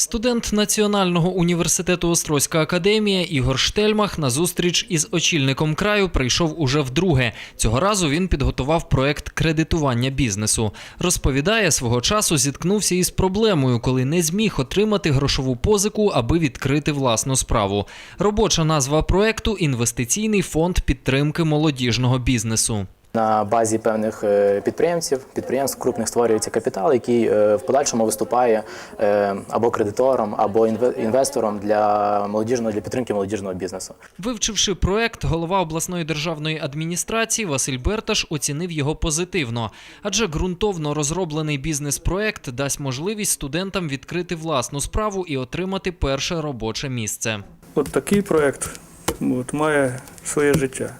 Студент Національного університету Острозька академія Ігор Штельмах на зустріч із очільником краю прийшов уже вдруге. Цього разу він підготував проект кредитування бізнесу. Розповідає, свого часу зіткнувся із проблемою, коли не зміг отримати грошову позику, аби відкрити власну справу. Робоча назва проекту інвестиційний фонд підтримки молодіжного бізнесу. На базі певних е, підприємців, підприємств крупних створюється капітал, який е, в подальшому виступає е, або кредитором, або інвестором для молодіжного для підтримки молодіжного бізнесу. Вивчивши проект, голова обласної державної адміністрації Василь Берташ оцінив його позитивно, адже ґрунтовно розроблений бізнес-проект дасть можливість студентам відкрити власну справу і отримати перше робоче місце. От такий проєкт от, має своє життя.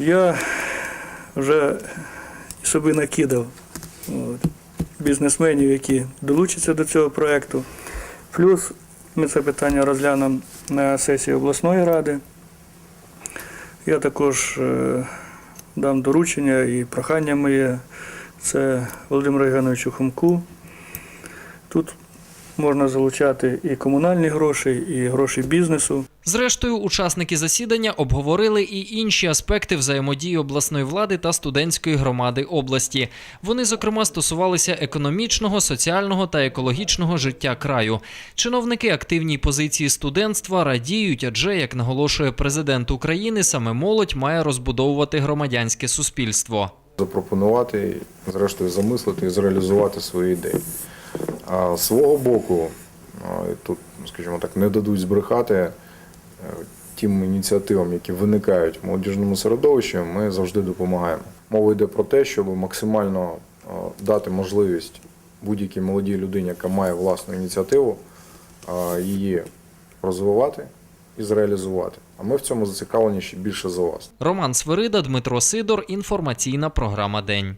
Я вже собі накидав от, бізнесменів, які долучаться до цього проєкту. Плюс ми це питання розглянемо на сесії обласної ради. Я також е, дам доручення і прохання моє це Володимиру Євгеновичу Хомку. Тут можна залучати і комунальні гроші, і гроші бізнесу. Зрештою, учасники засідання обговорили і інші аспекти взаємодії обласної влади та студентської громади області. Вони, зокрема, стосувалися економічного, соціального та екологічного життя краю. Чиновники активній позиції студентства радіють, адже, як наголошує президент України, саме молодь має розбудовувати громадянське суспільство. запропонувати, зрештою, замислити і зреалізувати свої ідеї. А свого боку, тут, скажімо так, не дадуть збрехати е, тим ініціативам, які виникають в молодіжному середовищі, ми завжди допомагаємо. Мова йде про те, щоб максимально дати можливість будь-якій молодій людині, яка має власну ініціативу, її розвивати і зреалізувати. А ми в цьому зацікавлені ще більше за вас. Роман Свирида, Дмитро Сидор. Інформаційна програма День.